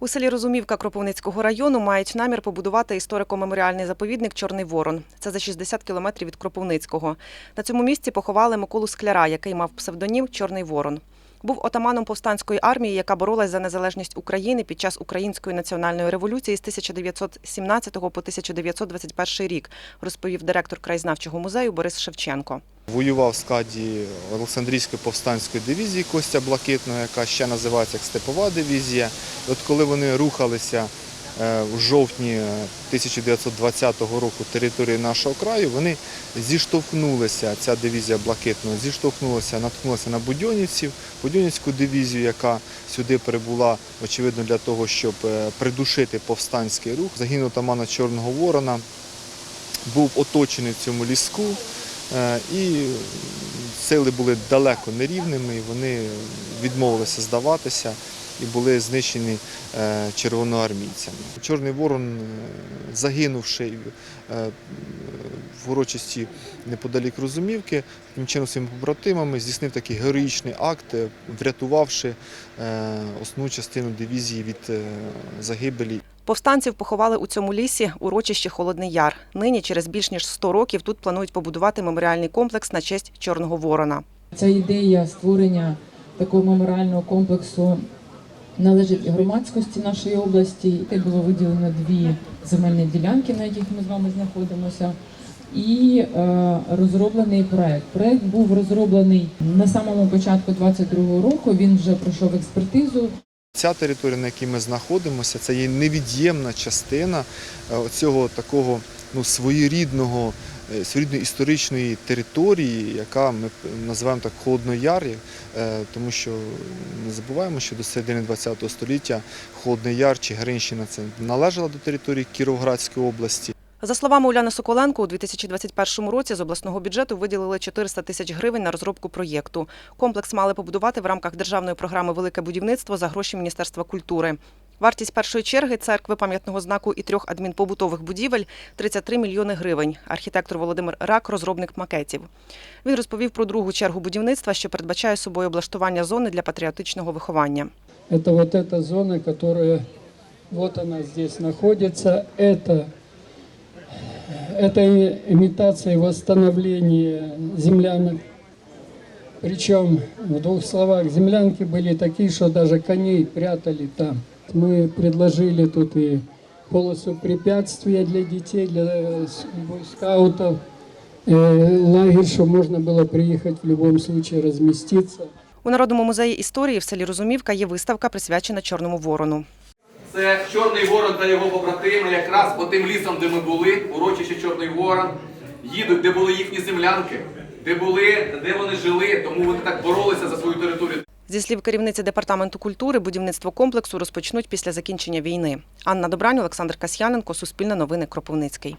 У селі Розумівка Кропивницького району мають намір побудувати історико-меморіальний заповідник Чорний Ворон. Це за 60 кілометрів від Кропивницького. На цьому місці поховали Миколу Скляра, який мав псевдонім Чорний Ворон. Був отаманом повстанської армії, яка боролась за незалежність України під час Української національної революції з 1917 по 1921 рік, розповів директор краєзнавчого музею Борис Шевченко. Воював в складі Олександрійської повстанської дивізії Костя Блакитного, яка ще називається Степова дивізія. От коли вони рухалися е, в жовтні 1920 року території нашого краю, вони зіштовхнулися, ця дивізія Блакитного зіштовхнулася, наткнулася на Будьонівців, Будьонівську дивізію, яка сюди прибула, очевидно, для того, щоб е, придушити повстанський рух. Загинув тамана Чорного Ворона, був оточений в цьому ліску. Е, І сили були далеко нерівними, вони відмовилися здаватися і були знищені е, червоноармійцями. Чорний ворон, е, загинувши в урочисті неподалік Розумівки, тим чином своїми побратимами здійснив такий героїчний акт, врятувавши основну частину дивізії від загибелі. Повстанців поховали у цьому лісі урочище Холодний Яр. Нині, через більш ніж 100 років, тут планують побудувати меморіальний комплекс на честь Чорного Ворона. Ця ідея створення такого меморіального комплексу належить громадськості нашої області. Це було виділено дві земельні ділянки, на яких ми з вами знаходимося. І е, розроблений проект. Проект був розроблений на самому початку 22-го року. Він вже пройшов експертизу. Ця територія, на якій ми знаходимося, це є невід'ємна частина е, цього такого ну, своєрідного, е, своєрідної історичної території, яка ми називаємо так Холодний Яр, е, тому що не забуваємо, що до середини ХХ століття Холодний Яр чи Гринщина це належала до території Кіровоградської області. За словами Уляни Соколенко, у 2021 році з обласного бюджету виділили 400 тисяч гривень на розробку проєкту. Комплекс мали побудувати в рамках державної програми Велике будівництво за гроші Міністерства культури. Вартість першої черги церкви пам'ятного знаку і трьох адмінпобутових будівель 33 мільйони гривень. Архітектор Володимир Рак, розробник макетів. Він розповів про другу чергу будівництва, що передбачає собою облаштування зони для патріотичного виховання. Это вот эта зона, которая вот она здесь находится. Это, это и- имитация восстановления землянок. Причем, в двух словах, землянки были такие, что даже коней прятали там. Мы предложили тут и полосу препятствия для детей, для э, с- скаутов, э, лагерь, чтобы можно было приехать в любом случае разместиться. У Народному музеї історії в селі Розумівка є виставка, присвячена Чорному ворону. Це Чорний Ворон та його побратими, якраз по тим лісам, де ми були, урочище Чорний Ворон, їдуть, де були їхні землянки, де були, де вони жили, тому вони так боролися за свою територію. Зі слів керівниці департаменту культури, будівництво комплексу розпочнуть після закінчення війни. Анна Добрань, Олександр Касьяненко, Суспільне новини, Кропивницький.